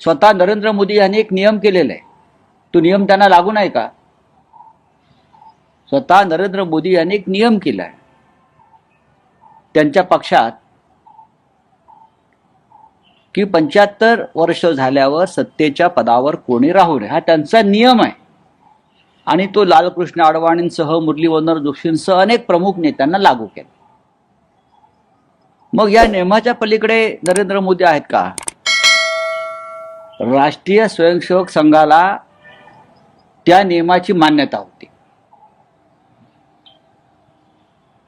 स्वतः नरेंद्र मोदी यांनी एक नियम केलेला आहे. तो नियम त्यांना लागू नाही का? स्वतः नरेंद्र मोदी यांनी एक नियम केला आहे. त्यांच्या पक्षात की पंच्याहत्तर वर्ष झाल्यावर सत्तेच्या पदावर कोणी राहू नये. हा त्यांचा नियम आहे. आणि तो लालकृष्ण अडवाणींसह मुरलीधर जोशींसह अनेक प्रमुख नेत्यांना लागू केला. मग या नियमाच्या पलीकडे नरेंद्र मोदी आहेत का? राष्ट्रीय स्वयंसेवक संघाला त्या नियमाची मान्यता होती.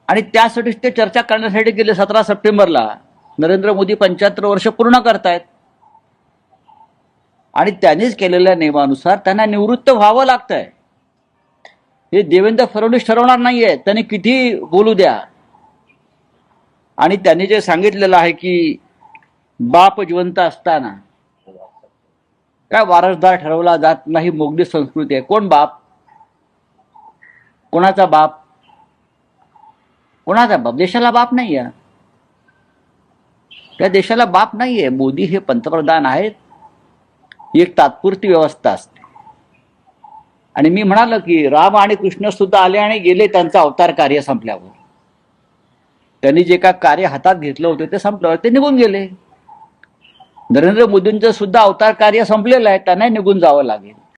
आणि त्यासाठीच ते चर्चा करण्यासाठी गेले सतरा सप्टेंबरला. नरेंद्र मोदी पंच्याहत्तर वर्ष पूर्ण करतायत. आणि त्यांनीच केलेल्या नियमानुसार त्यांना निवृत्त व्हावं लागतंय. हे देवेंद्र फडणवीस ठरवणार नाहीये. त्यांनी किती बोलू द्या. आणि त्यांनी जे सांगितलेलं आहे की बाप जिवंत असताना काय वारसदार ठरवला जात नाही मोगली संस्कृती आहे? कोण बाप? कोणाचा बाप? कोणाचा बाप? देशाला बाप नाही आहे. त्या देशाला बाप नाहीये मोदी हे पंतप्रधान आहेत. ही एक तात्पुरती व्यवस्था असते. आणि मी म्हणालो की राम आणि कृष्ण सुद्धा आले आणि गेले त्यांचं अवतार कार्य संपल्यावर. त्यांनी जे काय कार्य हातात घेतलं होतं ते संपल्यावर ते निघून गेले. नरेंद्र मोदींचं सुद्धा अवतार कार्य संपलेलं आहे त्यांना निघून जावं लागेल.